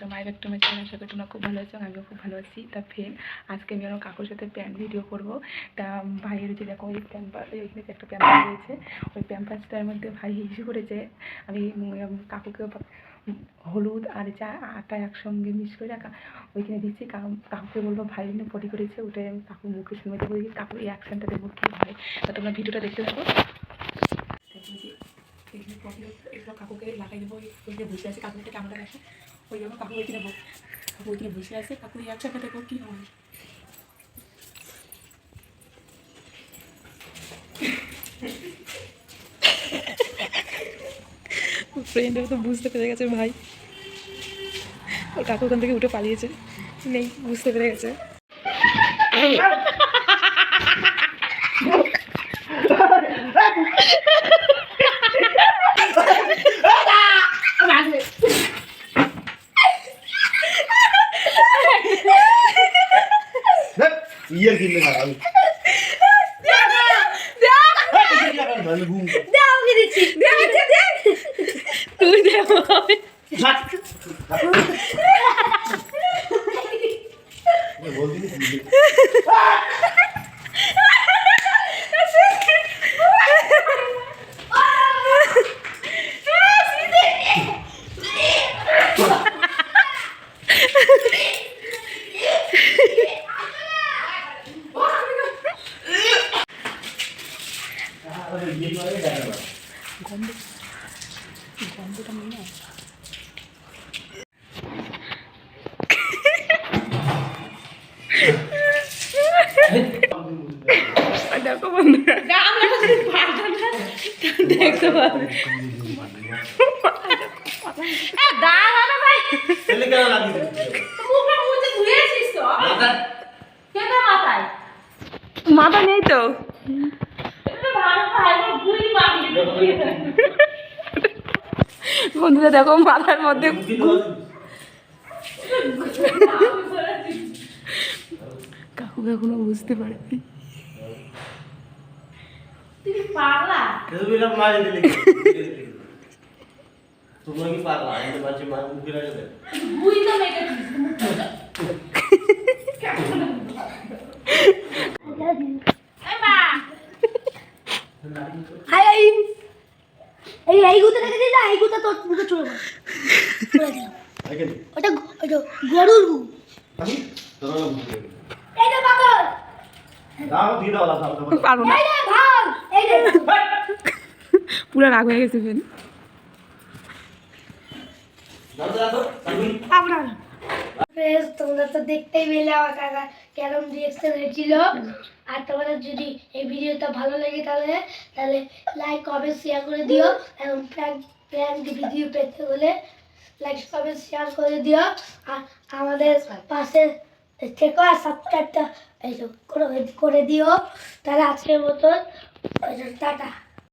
তো মায়ের একটু মেয়ে চ্যানেল আশা করি তোমরা খুব ভালো আছো, আমিও খুব ভালো আছি। তা ফের আজকে আমি আমার কাকুর সাথে প্যান্ট ভিডিও করব। তা ভাইয়ের যে দেখো, ওই প্যাম্পার ওইখানে যে একটা প্যাম্পাস রয়েছে, ওই প্যাম্পাসটার মধ্যে ভাই ইস্যু করেছে। আমি কাকুকে হলুদ আর যা আটা একসঙ্গে মিক্স করে রাখা, ওইখানে দিচ্ছি। কাকু- কাকুকে বলব, ভাই জন্য পটি করেছে ওটাই আমি কাকুর মুখে শুনে দেবো এই অ্যাকশনটা দেখব কী হয়। তা তোমরা ভিডিওটা দেখতে থাকো। যে এগুলো কাকুকে লাগাই দেবো ওই ওইখানে বসে আছে। কাকু একটা ক্যামেরা আসে ওই জন্য কাকু ওইখানে কাকু ওইখানে বসে আছে কাকু অ্যাকশনটা দেখব কী হয়? ফ্রেন্ডের তো বুঝতে পেরে গেছে ভাই। ওর কাকু ওখান থেকে উঠে পালিয়েছে। নেই, বুঝতে পেরে গেছে। ইয়ে কিনলে না আমি তুই দেখো বলছি গন্ধ গন্ধটা মনে হয় দেখো বন্ধুরা দেখতে পাবে ছেলে কেন লাগিয়েছে মাথা নেই তো বন্ধুরা দেখো মাথার মধ্যে কাকু এখনও বুঝতে পারেনি। মারি দিলে। তোমরা কি পারলা আমি তো মাঝে মাঝে মুখে রাখে দেয় হাই এই এই এই গুতা রেখে দিই না এই গুতা তোর মুখে চলে গেল চলে দিলাম ওটা ওটা গরুর গু। আমি? তোমরা পাগল। দাও দিয়ে দাও দাও দাও না। এইটা ভাগ পুরো রাগ হয়ে গেছে ফেন দাও দাও তোমরা তো দেখতেই পেলে আমার কাকা কেরম রিয়েকশন হয়েছিল আর তোমাদের যদি এই ভিডিওটা ভালো লাগে তাহলে তাহলে লাইক কমেন্ট শেয়ার করে দিও এবং প্র্যাঙ্ক প্র্যাঙ্ক ভিডিও পেতে হলে লাইক কমেন্ট শেয়ার করে দিও। আর আমাদের পাশে থেকো আর সাবস্ক্রাইবটা করে দিও। তাহলে আজকের মতন টাটা।